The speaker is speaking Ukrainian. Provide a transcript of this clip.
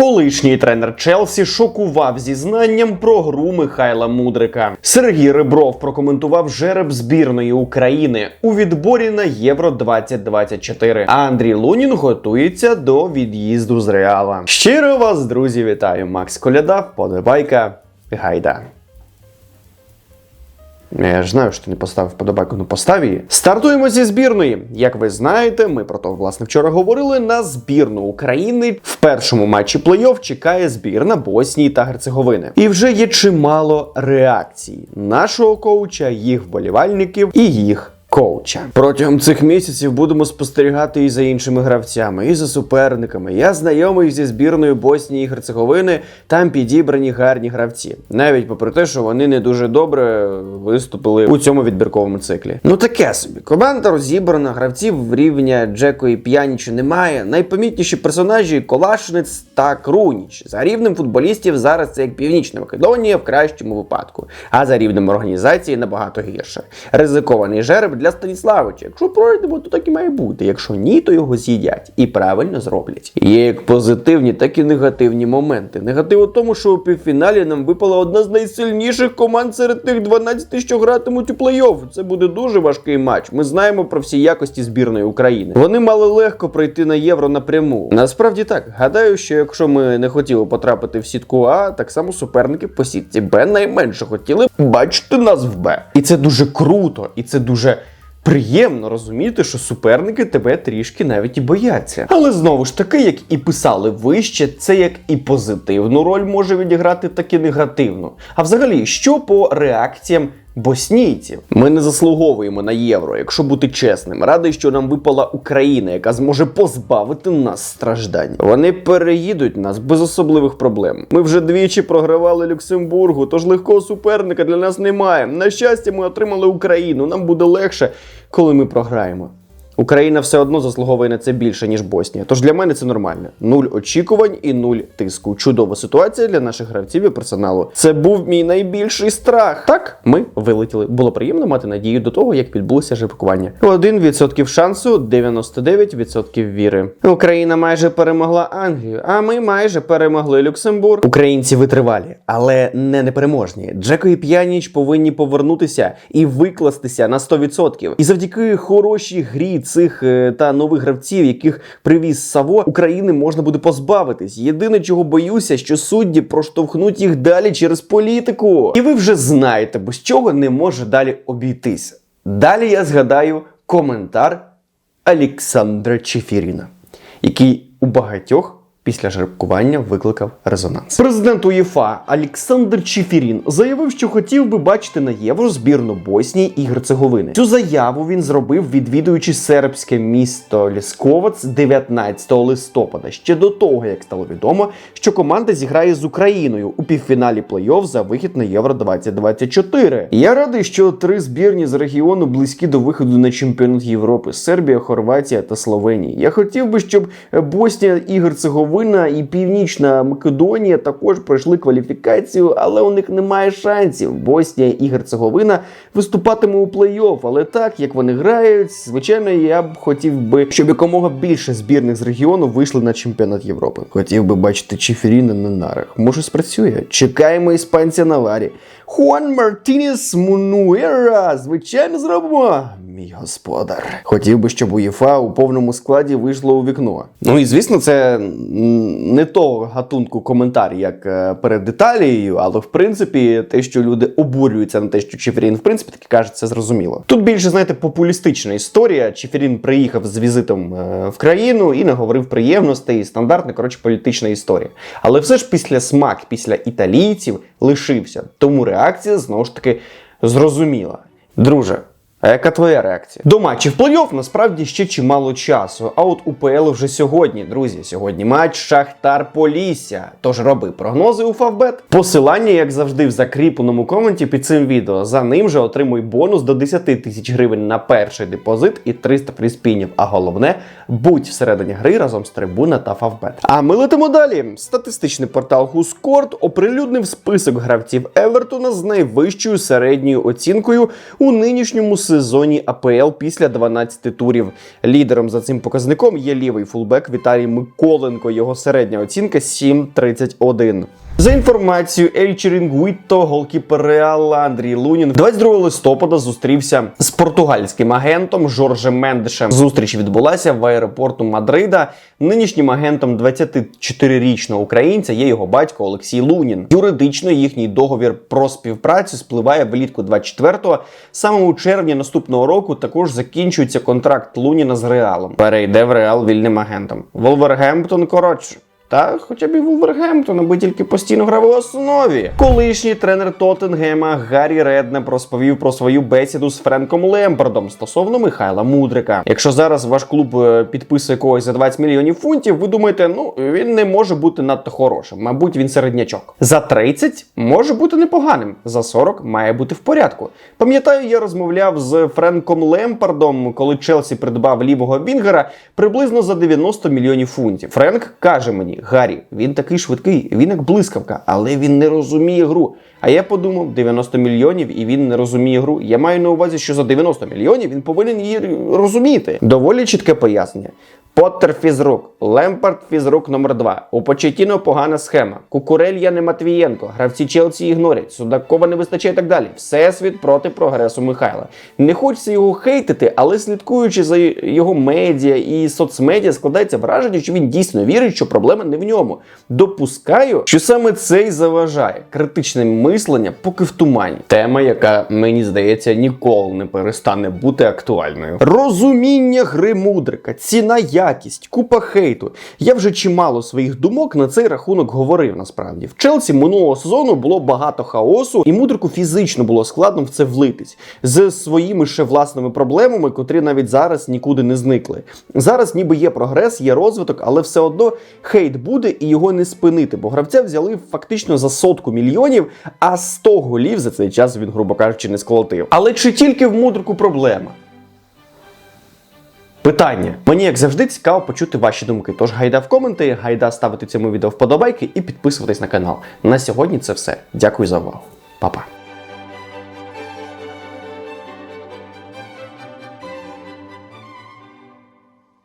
Колишній тренер Челсі шокував зізнанням про гру Михайла Мудрика. Сергій Ребров прокоментував жереб збірної України у відборі на Євро 2024. А Андрій Лунін готується до від'їзду з Реала. Щиро вас, друзі, вітаю! Макс Коляда, подобайка, гайда. Я ж знаю, що ти не поставив подобайку, ну постав її. Стартуємо зі збірної. Як ви знаєте, ми про то власне вчора говорили. На збірну України в першому матчі плей-офф чекає збірна Боснії та Герцеговини. І вже є чимало реакцій нашого коуча, їх вболівальників і їх. Коуча протягом цих місяців будемо спостерігати і за іншими гравцями, і за суперниками. Я знайомий зі збірною Боснії і Герцеговини. Там підібрані гарні гравці, навіть попри те, що вони не дуже добре виступили у цьому відбірковому циклі. Ну таке собі. Команда розібрана, гравців рівня Джеко і П'янічу немає. Найпомітніші персонажі Колашниць та Круніч. За рівнем футболістів зараз це як Північна Македонія в кращому випадку, а за рівнем організації набагато гірше. Ризикований жереб для Станіславича. Якщо пройдемо, то так і має бути. Якщо ні, то його з'їдять і правильно зроблять. Є як позитивні, так і негативні моменти. Негатив у тому, що у півфіналі нам випала одна з найсильніших команд серед тих 12, що гратимуть у плей-офф. Це буде дуже важкий матч. Ми знаємо про всі якості збірної України. Вони мали легко пройти на євро напряму. Насправді так. Гадаю, що якщо ми не хотіли потрапити в сітку А, так само суперники по сітці Б найменше хотіли бачити нас в Б. І це дуже круто, і це дуже. Приємно розуміти, що суперники тебе трішки навіть і бояться. Але знову ж таки, як і писали вище, це як і позитивну роль може відіграти, так і негативну. А взагалі, що по реакціям боснійців? Ми не заслуговуємо на євро, якщо бути чесним. Радий, що нам випала Україна, яка зможе позбавити нас страждань. Вони переїдуть нас без особливих проблем. Ми вже двічі програвали Люксембургу, тож легкого суперника для нас немає. На щастя, ми отримали Україну. Нам буде легше, коли ми програємо. Україна все одно заслуговує на це більше, ніж Боснія. Тож для мене це нормально. Нуль очікувань і нуль тиску. Чудова ситуація для наших гравців і персоналу. Це був мій найбільший страх. Так, ми вилетіли. Було приємно мати надію до того, як відбулося жеребкування. 1% шансу, 99% віри. Україна майже перемогла Англію, а ми майже перемогли Люксембург. Українці витривалі, але не непереможні. Джеко і П'яніч повинні повернутися і викластися на 100%. І завдяки хорошій грі цих е, та нових гравців, яких привіз Саво, України можна буде позбавитись. Єдине, чого боюся, що судді проштовхнуть їх далі через політику. І ви вже знаєте, без чого не може далі обійтися. Далі я згадаю коментар Олександра Чефіріна, який у багатьох. Після жеребкування викликав резонанс. Президент УЄФА Олександр Чефірін заявив, що хотів би бачити на євро збірну Боснії і Герцеговини. Цю заяву він зробив, відвідуючи сербське місто Лісковац 19 листопада, ще до того, як стало відомо, що команда зіграє з Україною у півфіналі плей-офф за вихід на Євро 2024. І Я радий, що три збірні з регіону близькі до виходу на чемпіонат Європи: Сербія, Хорватія та Словенія. Я хотів би, щоб Боснія і Герцеговина і Північна Македонія також пройшли кваліфікацію, але у них немає шансів. Боснія і Герцеговина виступатиме у плей-офф, але так як вони грають, звичайно, я б хотів би, щоб якомога більше збірних з регіону вийшли на чемпіонат Європи. Хотів би бачити Чефіріна на нарах. Може, спрацює. Чекаємо іспанця на варі. Хуан Мартінес Мунуера, звичайно, зробимо. Мій господар. Хотів би, щоб УЄФА у повному складі вийшло у вікно. Ну і звісно, це не того гатунку коментар, як е, перед Італією, але в принципі те, що люди обурюються на те, що Чеферін, в принципі, таки кажуть, це зрозуміло. Тут більше, знаєте, популістична історія. Чеферін приїхав з візитом е, в країну і наговорив приємностей. Стандартна, коротше, політична історія. Але все ж після смак, після італійців лишився. Тому реакція знову ж таки зрозуміла. Друже. А яка твоя реакція? До матчів плей-офф насправді ще чимало часу. А от УПЛ вже сьогодні, друзі. Сьогодні матч Шахтар Полісся. Тож роби прогнози у Фавбет. Посилання, як завжди, в закріпленому коменті під цим відео. За ним же отримуй бонус до 10 тисяч гривень на перший депозит і 300 фріспінів. А головне, будь всередині гри разом з трибуна та Фавбет. А ми летимо далі. Статистичний портал Хускорт оприлюднив список гравців Евертона з найвищою середньою оцінкою у нинішньому сезоні сезоні АПЛ після 12 турів. Лідером за цим показником є лівий фулбек Віталій Миколенко. Його середня оцінка 7,31. За інформацією Ель Черінгуіто, голкіпер Реала Андрій Лунін 22 листопада зустрівся з португальським агентом Жоржем Мендешем. Зустріч відбулася в аеропорту Мадрида. Нинішнім агентом 24-річного українця є його батько Олексій Лунін. Юридично їхній договір про співпрацю спливає влітку 24-го. Саме у червні наступного року також закінчується контракт Луніна з Реалом. Перейде в Реал вільним агентом. Волвергемптон коротше. Та хоча б і Вулвергемптон, аби тільки постійно грав у основі. Колишній тренер Тоттенгема Гаррі Реднеп розповів про свою бесіду з Френком Лемпардом стосовно Михайла Мудрика. Якщо зараз ваш клуб е, підписує когось за 20 мільйонів фунтів, ви думаєте, ну він не може бути надто хорошим. Мабуть, він середнячок. За 30 може бути непоганим, за 40 має бути в порядку. Пам'ятаю, я розмовляв з Френком Лемпардом, коли Челсі придбав лівого Вінгера приблизно за 90 мільйонів фунтів. Френк каже мені. Гаррі, він такий швидкий, він як блискавка, але він не розуміє гру. А я подумав, 90 мільйонів і він не розуміє гру. Я маю на увазі, що за 90 мільйонів він повинен її розуміти. Доволі чітке пояснення. Поттер фізрук, Лемпард фізрук номер 2 У Почетіно погана схема. Кукурель не Матвієнко, гравці Челсі ігнорять, Судакова не вистачає і так далі. Всесвіт проти прогресу Михайла. Не хочеться його хейтити, але слідкуючи за його медіа і соцмедіа, складається враження, що він дійсно вірить, що проблема не в ньому. Допускаю, що саме це й заважає критичне мислення, поки в тумані. Тема, яка мені здається ніколи не перестане бути актуальною. Розуміння гри мудрика, ціна якість, купа хейту. Я вже чимало своїх думок на цей рахунок говорив. Насправді в Челсі минулого сезону було багато хаосу, і мудрику фізично було складно в це влитись з своїми ще власними проблемами, котрі навіть зараз нікуди не зникли. Зараз ніби є прогрес, є розвиток, але все одно хейт буде і його не спинити, бо гравця взяли фактично за сотку мільйонів, а 100 голів за цей час він, грубо кажучи, не сколотив. Але чи тільки в мудрику проблема? Питання. Мені, як завжди, цікаво почути ваші думки. Тож гайда в коменти, гайда ставити цьому відео вподобайки і підписуватись на канал. На сьогодні це все. Дякую за увагу. Па-па.